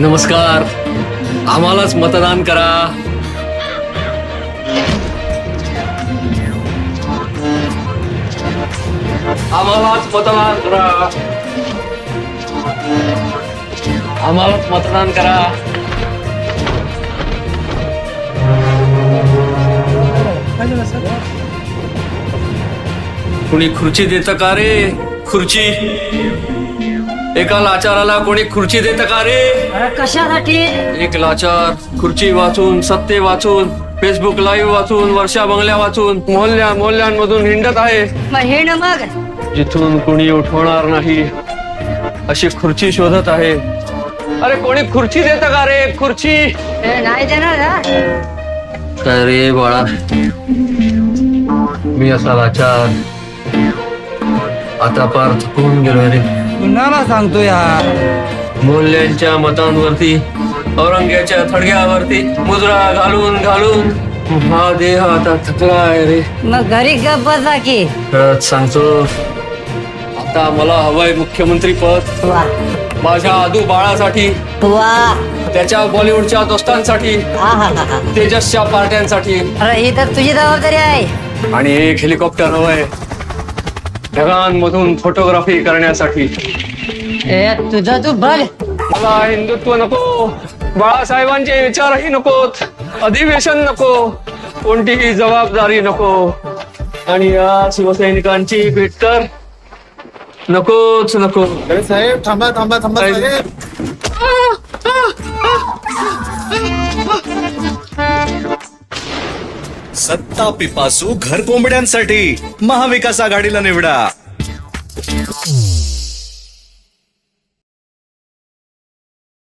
नमस्कार. आम्हालाच मतदान करा. आम्हालाच मतदान करा. आम्हालाच मतदान करा. कुणी खुर्ची देतं का रे? खुर्ची? एका लाचाराला कोणी खुर्ची देतं का रे? कशासाठी? एक लाचार खुर्ची वाचून सत्ते वाचून फेसबुक लाईव्ह वाचून वर्षा बंगल्या वाचून मोहल्ल्या मोहल्ल्यांमधून हिंडत आहे. मग हे न मग. जिथून कुणी उठवणार नाही अशी खुर्ची शोधत आहे. अरे कोणी खुर्ची देतं का रे? खुर्ची? हे नाही देणार हा? काय रे बाळा? मी असा लाचार. आता पार थकून गेलोय रे. कुणाला सांगतो यार? मूल्यांच्या मतांवरती औरंग्याच्या थडग्यावरती मुजरा घालून घालून हा देह आता थकला आहे रे. मग घरी गप बसा की? सांगतो आता मला हवंय मुख्यमंत्री पद. वा. माझ्या आदू बाळासाठी वा. त्याच्या बॉलिवूडच्या दोस्तांसाठी हा हा हा हा. तेजसच्या पार्ट्यांसाठी. अरे ही तर तुझी जबाबदारी आहे. आणि एक हेलिकॉप्टर हवंय. ढगांमधून फोटोग्राफी करण्यासाठी. ए तुझं तू बघ. मला हिंदुत्व नको. बाळासाहेबांचे विचारही नकोत अधिवेशन नको. कोणतीही जबाबदारी नको. आणि या शिवसैनिकांची भेट तर नकोच नको अरे साहेब थांबा थांबा थांबा. साहेब. सत्ता पिपासू घर कोंबड्यांसाठी. महाविकास आघाडीला निवडा.